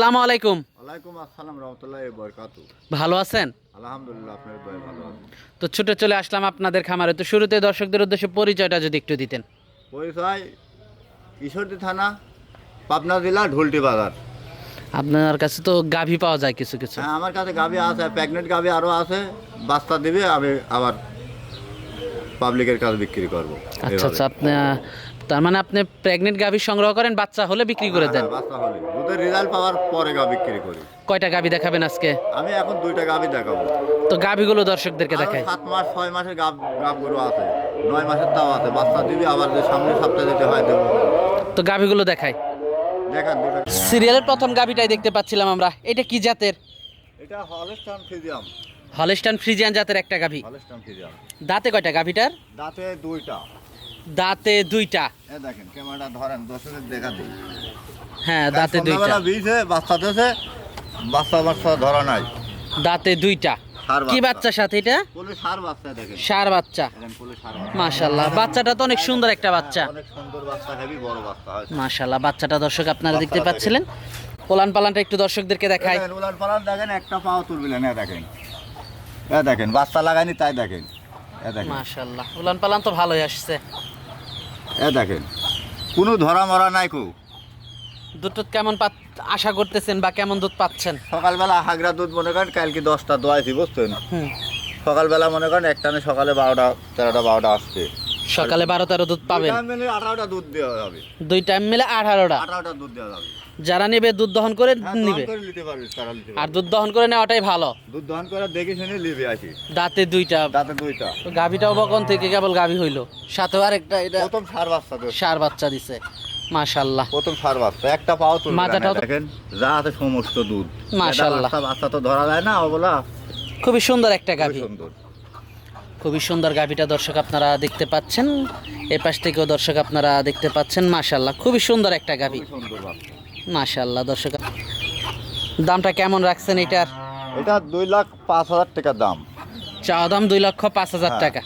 আসসালামু আলাইকুম। ওয়ালাইকুম আসসালাম রহমতুল্লাহ বরকাতু ভালো আছেন? আলহামদুলিল্লাহ আপনার দয় ভালো আছে। তো ছুটে চলে আসলাম আপনাদের খামারে। তো শুরুতে দর্শকদের উদ্দেশ্যে পরিচয়টা যদি একটু দিতেন। পরিচয় ঈশ্বরদী থানা পাবনা জেলা ঢুলটি বাজার। আপনার কাছে তো গাভী পাওয়া যায় কিছু কিছু। হ্যাঁ আমার কাছে গাভি আছে প্রেগনেন্ট গাভি আরও আছে। বাচ্চা দিবে আমি আবার পাবলিকের কাছে বিক্রি করব। আচ্ছা আচ্ছা আপনি তার মানে আপনি প্রেগনেন্ট গাভী সংগ্রহ করেন বাচ্চা হলে বিক্রি করে দেন? বাচ্চা হলে দুধের রেজাল্ট পাওয়ার পরে গা বিক্রি করি। কয়টা গাভী দেখাবেন আজকে? আমি এখন দুইটা গাভি দেখাবো। তো গাভীগুলো দর্শকদেরকে দেখাই। সাত মাস ছয় মাসের গাভ গাভগুলো আছে। নয় মাসের তাও আছে। বাচ্চা দিবি আবার যে সামনে সপ্তাহে যেতে হয় দেবো। তো গাভীগুলো দেখাই। দেখান সিরিয়ালের প্রথম গাভীটাই দেখতে পাচ্ছিলাম আমরা। এটা কি জাতের? এটা হলস্টান ফ্রিজিয়াম। হলস্টান ফ্রিজিয়ান জাতের একটা গাভী। হলস্টান ফিজিয়াম দাঁতে কয়টা গাভীটার? দাঁতে দুইটা। দাঁতে দুইটা। দেখেন ক্যামেরাটা ধরেন দর্শকের দেখা দিই। হ্যাঁ দাঁতে দুইটা। বাচ্চা দিয়েছে বাচ্চা বাচ্চা ধরা নাই। দাঁতে দুইটা। কি বাচ্চা। বাচ্চা সাথে এটা? সার বাচ্চা দেখেন। সার বাচ্চা। দেখেন কোলে সার বাচ্চা। মাশাল্লাহ বাচ্চাটা তো অনেক সুন্দর একটা বাচ্চা। অনেক সুন্দর বাচ্চা হেভি বড় বাচ্চা হয় বাচ্চাটা দর্শক আপনারা দেখতে পাচ্ছিলেন। পালানটা একটু দর্শকদেরকে দেখাই। দেখেন উলান পালান দেখেন একটা পাও তুলবিলেন দেখেন। দেখেন বাচ্চা তাই দেখেন। মাশাল্লাহ উলান পালান তো ভালোই আসছে। এ দেখেন। কোনো ধরা মরা নাই কো। কেমন পাত- আশা করতেছেন বা কেমন দুধ পাচ্ছেন? সকালবেলা হাগরা দুধ মনে করেন কালকে দশটা দোয়াইছি বুঝছেন? হুম। সকালবেলা মনে করেন একটানে সকালে বারোটা তেরোটা বারোটা আসছে। সকালে বারো তেরো দুধ পাবেন। আঠারোটা দুধ দেওয়া যাবে। দুই টাইম মিলে আঠারোটা। আঠারোটা দুধ দেওয়া যাবে। যারা নেবে দুধ দহন করে হ্যাঁ, নিবে। আর দুধ দহন করে নেওয়াটাই ভালো। দুধ দহন করে দেখে শুনে নিবি দাঁতে দুইটা। দাঁতে দুইটা। তো গাভীটাও বকন থেকে কেবল গাভী হইল। সাথেও আরেকটা এটা প্রথম সার বাচ্চা সার বাচ্চা দিছে। মাশাল্লাহ। প্রথম সার বাচ্চা। একটা পাও তুলবে না, দেখেন যা আছে সমস্ত দুধ। মাশাআল্লাহ। বাচ্চা তো ধরা যায় না ওগুলা খুবই সুন্দর একটা গাভী। সুন্দর। খুবই সুন্দর গাভীটা দর্শক আপনারা দেখতে পাচ্ছেন। এ পাশ থেকেও দর্শক আপনারা দেখতে পাচ্ছেন মাশাল্লাহ খুবই সুন্দর একটা গাভী। মাশাল্লাহ দর্শক দামটা কেমন রাখছেন এটার? এটা দুই লাখ পাঁচ হাজার টাকা দাম। চাওয়া দাম দুই লক্ষ পাঁচ হাজার হ্যাঁ। টাকা।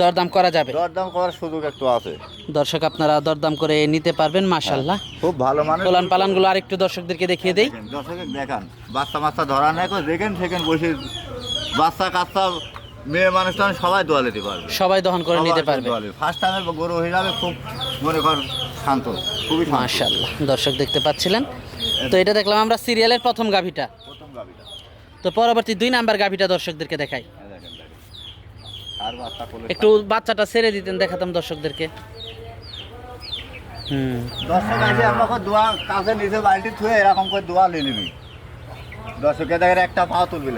দরদাম করা যাবে? দরদাম করার সুযোগ একটু আছে। দর্শক আপনারা দরদাম করে নিতে পারবেন মাশাল্লাহ খুব ভালো মানে পোলান পালানগুলো আরেকটু দর্শকদেরকে দেখিয়ে দেই। দর্শকে দেখান বাচ্চা বাচ্চা ধরা নাই দেখেন সেখানে বসে বাচ্চা কাচ্চা মেয়ে মানুষ টানুষ সবাই দোয়া নিতে পারবে। সবাই দহন করে নিতে পারবে। ফার্স্ট টাইমের গরু হিসাবে খুব মনে কর শান্ত খুবই মাশাল্লাহ দর্শক দেখতে পাচ্ছিলেন। তো এটা দেখলাম আমরা সিরিয়ালের প্রথম গাভীটা। প্রথম গাবিটা তো পরবর্তী দুই নাম্বার গাভীটা দর্শকদেরকে দেখাই। একটু বাচ্চাটা ছেড়ে দিতেন দেখাতাম দর্শকদেরকে। হুম। দর্শক আছে আমাকে দোয়া কাছে নিচে বালতি থুয়ে এরকম করে দোয়া নিয়ে নিবি। দর্শকে দেখেন একটা পা তুলবি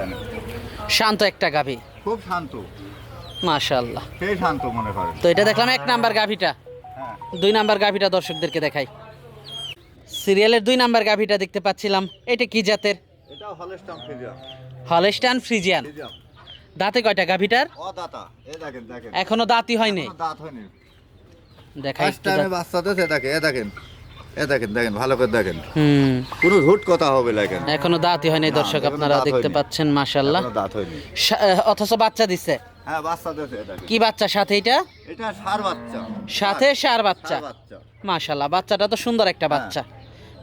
শান্ত একটা গাভী। খুব শান্ত। মাশাল্লাহ সেই শান্ত মনে করেন। তো এটা দেখলাম এক নাম্বার গাভীটা। হ্যাঁ। দুই নাম্বার গাভীটা দর্শকদেরকে দেখাই। সিরিয়ালের দুই নাম্বার গাভীটা দেখতে পাচ্ছিলাম। এটা কি জাতের? এটা হলস্টাম ফিজিয়াম হলস্টান ফ্রিজিয়ান। দাঁতে কয়টা গাভীটার? ও দাতা। এ দেখেন দেখেন। এখনও দাঁতই হয়নি। দাঁত হয়নি। দেখাই। বাচ্চা তো সে দেখে এ দেখেন। এ দেখেন দেখেন ভালো করে দেখেন। হুম। কোনো ঝুট কথা হবে এখনও। দাঁতই হয়নি দর্শক আপনারা দেখতে পাচ্ছেন মাশাল্লাহ এখনও দাঁত হয়নি। অথচ বাচ্চা দিছে। হ্যাঁ বাচ্চা সে দেখেন। কি বাচ্চা সাথে এটা এটা সার বাচ্চা। সাথে সার বাচ্চা। সার বাচ্চা। মাশাল্লাহ বাচ্চাটা তো সুন্দর একটা হ্যাঁ। বাচ্চা।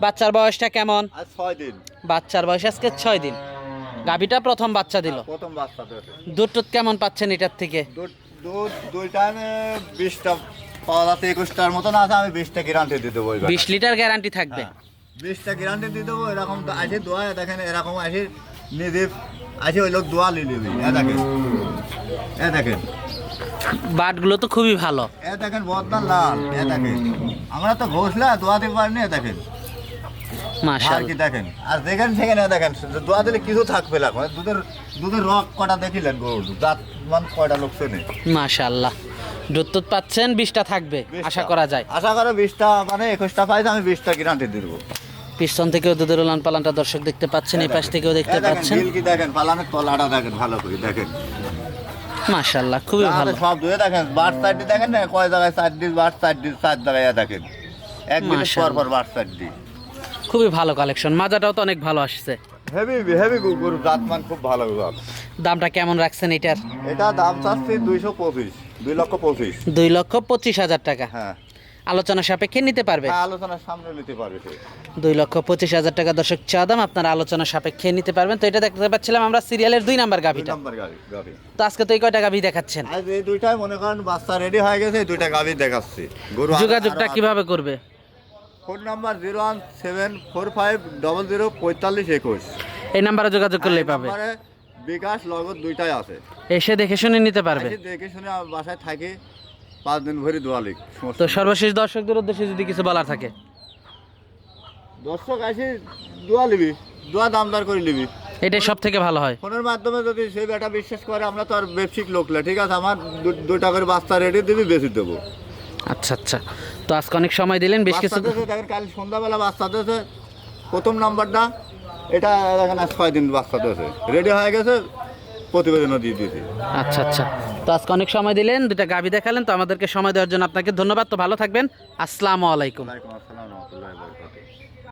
বাচ্চার বয়সটা কেমন? ছয় দিন। বাচ্চার বয়স আজকে ছয় দিন। গাভীটা প্রথম বাচ্চা দিল। প্রথম বাচ্চা দুধ টুধ কেমন পাচ্ছেন এটার থেকে? দুধ দুধ দুই টাইমে বিশটা পাওয়া যাচ্ছে একুশটার মতন আছে আমি বিশটা গ্যারান্টি দিয়ে দেবো বিশ লিটার গ্যারান্টি থাকবে? হ্যাঁ, বিশটা গ্যারান্টি দিয়ে দেবো এরকম তো আছে দোয়া দেখেন এরকম আছে নিজে আছে ওই লোক দোয়া নিয়ে নেবে এ দেখেন এ দেখেন। বাটগুলো তো খুবই ভালো। এ দেখেন বদনা লাল এ দেখেন। আমরা তো ঘোষলা দোয়া দিতে পারিনি এ দেখেন। আর কি দেখেন আর দেখেন সেখানে দেখেন দোয়া দিলে কিছু থাকবে না মানে দুধের দুধের রক কটা দেখিলেন গরুর দাঁত মান কয়টা লোক শোনে মাশাল্লাহ দুধ পাচ্ছেন বিশটা থাকবে আশা করা যায়। আশা করো বিশটা মানে একুশটা পাইছে আমি বিশটা গ্যারান্টি দিয়ে দেবো। পিছন থেকেও দুধের উলান পালানটা দর্শক দেখতে পাচ্ছেন এই পাশ থেকেও দেখতে পাচ্ছেন। দেখেন? পালানের তলাটা দেখেন ভালো করে দেখেন। মাশাল্লাহ খুবই ভালো। সব ধুয়ে দেখেন বার সাইড দেখেন না কয় জায়গায় সাইড দিস বার সাইড দিস চার জায়গায় দেখেন। এক মিনিট পর পর বার সাইড দিই খুবই ভালো কালেকশন মাজাটাও তো অনেক ভালো আসছে। হেভি হেভি গরু জাতমান খুব ভালো দামটা কেমন রাখছেন এটার? এটা দাম চাচ্ছি দুইশো পঁচিশ। দুই লক্ষ পঁচিশ। দুই লক্ষ পঁচিশ হাজার টাকা। হ্যাঁ। আলোচনা সাপেক্ষে নিতে পারবে? হ্যাঁ আলোচনার সামনে নিতে পারবে দুই লক্ষ পঁচিশ হাজার টাকা দর্শক চা দাম আপনারা আলোচনা সাপেক্ষে নিতে পারবেন। তো এটা দেখতে পাচ্ছিলাম আমরা সিরিয়ালের দুই নাম্বার গাভিটা। তো আজকে তো এই কয়টা গাভি দেখাচ্ছেন? এই দুইটাই মনে করেন বাচ্চা রেডি হয়ে গেছে দুইটা গাভি দেখাচ্ছি। যোগাযোগটা কীভাবে করবে? Phone number zero one seven four five double zero পঁয়তাল্লিশ একুশ। এই নাম্বারে যোগাযোগ করলেই পাবে। বিকাশ লগত দুইটাই আছে। এসে দেখে শুনে নিতে পারবে। এসে দেখে শুনে বাসায় থাকে পাঁচ দিন ভরি দোয়ালিক তো সর্বশেষ দর্শকদের উদ্দেশ্যে যদি কিছু বলার থাকে। দর্শক আসি দোয়া লিবি দোয়া দামদার করে লিবি। এটাই সব থেকে ভালো হয়। ফোনের মাধ্যমে যদি সেই বেটা বিশ্বাস করে আমরা তো আর ব্যবসায়িক লোকলা ঠিক আছে? আমার দু- দুইটা করে বাস্তা রেডি দিবি বেশি দেবো। আচ্ছা আচ্ছা। তো আজকে অনেক সময় দিলেন বেশ কিছু বাচ্চা কাল সন্ধ্যাবেলা বাচ্চা দিয়েছে প্রথম নাম্বারটা এটা দেখেন আজ ছয় দিন বাচ্চা দিয়েছে রেডি হয়ে গেছে প্রতিবেদনও দিয়ে দিয়েছি। আচ্ছা আচ্ছা। তো আজকে অনেক সময় দিলেন দুটা গাভি দেখালেন তো আমাদেরকে সময় দেওয়ার জন্য আপনাকে ধন্যবাদ। তো ভালো থাকবেন। আসসালামু আলাইকুম। আসসালাম